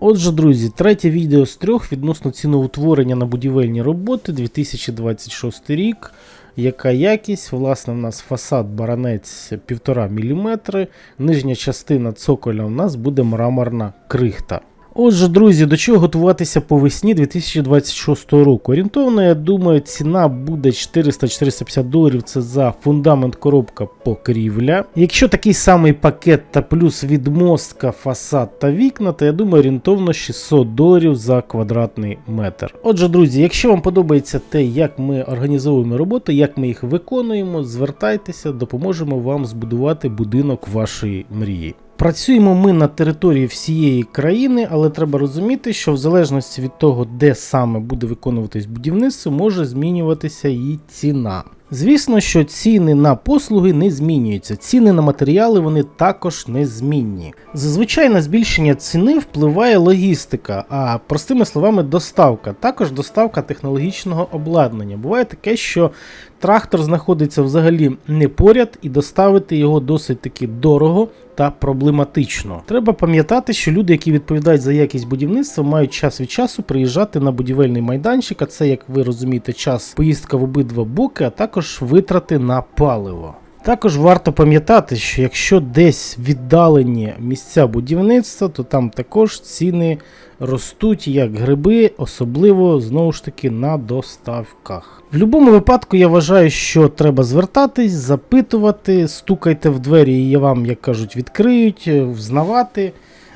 Отже, друзі, третє відео з трьох відносно ціноутворення на будівельні роботи 2026 рік. Яка якість? Власне, у нас фасад баранець 1,5 мм, нижня частина цоколя у нас буде мраморна крихта. Отже, друзі, до чого готуватися по весні 2026 року? Орієнтовно, я думаю, ціна буде 400-450 доларів. Це за фундамент коробка покрівля. Якщо такий самий пакет та плюс відмостка, фасад та вікна, то я думаю, орієнтовно 600 доларів за квадратний метр. Отже, друзі, якщо вам подобається те, як ми організовуємо роботи, як ми їх виконуємо, звертайтеся, допоможемо вам збудувати будинок вашої мрії. Працюємо ми на території всієї країни, але треба розуміти, що в залежності від того, де саме буде виконуватись будівництво, може змінюватися і ціна. Звісно, що ціни на послуги не змінюються, ціни на матеріали вони також незмінні. Зазвичай на збільшення ціни впливає логістика, а простими словами, доставка. Також доставка технологічного обладнання. Буває таке, що трактор знаходиться взагалі не поряд, і доставити його досить таки дорого та проблематично. Треба пам'ятати, що люди, які відповідають за якість будівництва, мають час від часу приїжджати на будівельний майданчик. А це, як ви розумієте, час поїздка в обидва боки, а також витрати на паливо. Також варто пам'ятати, що якщо десь віддалені місця будівництва, то там також ціни ростуть як гриби, особливо знову ж таки на доставках. В будь-якому випадку я вважаю, що треба звертатись, запитувати, стукайте в двері, і вам, як кажуть, відкриють, взнавати,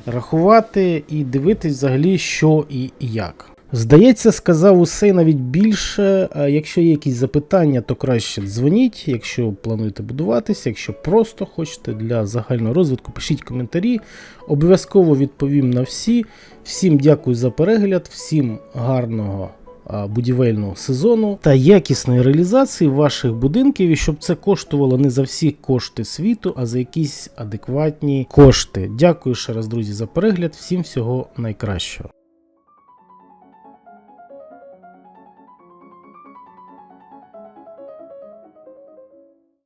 рахувати і дивитись взагалі, що і як. Здається, сказав усе навіть більше. Якщо є якісь запитання, то краще дзвоніть. Якщо плануєте будуватися, якщо просто хочете для загального розвитку, пишіть коментарі. Обов'язково відповім на всі. Всім дякую за перегляд, всім гарного будівельного сезону та якісної реалізації ваших будинків, і щоб це коштувало не за всі кошти світу, а за якісь адекватні кошти. Дякую ще раз, друзі, за перегляд. Всім всього найкращого.